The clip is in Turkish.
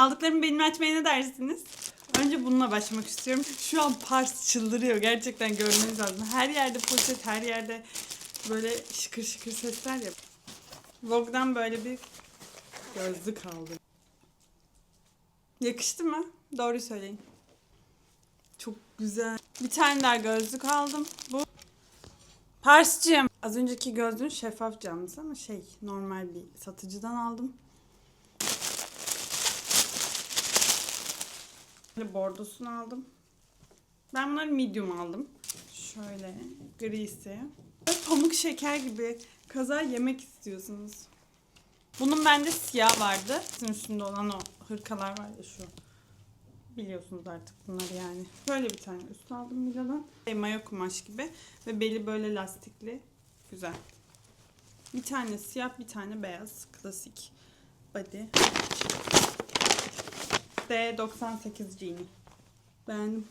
Aldıklarımı benimle açmaya ne dersiniz? Önce bununla başlamak istiyorum. Şu an Pars çıldırıyor. Gerçekten görmeniz lazım. Her yerde poşet, her yerde böyle şıkır şıkır sesler ya. Vogue'dan böyle bir gözlük aldım. Yakıştı mı? Doğru söyleyin. Çok güzel. Bir tane daha gözlük aldım. Bu Pars'cığım. Az önceki gözlüğün şeffaf camlısı ama şey normal bir satıcıdan aldım. Bordosunu aldım. Ben bunları medium aldım. Şöyle grisi. Pamuk şeker gibi kaza yemek istiyorsunuz. Bunun bende siyah vardı. Sizin üstünde olan o hırkalar var ya şu. Biliyorsunuz artık bunları yani. Böyle bir tane üst aldım Mila'dan. Şey, mayo kumaş gibi. Ve beli böyle lastikli. Güzel. Bir tane siyah bir tane beyaz. Klasik body. D98 jean'i. Beğendim.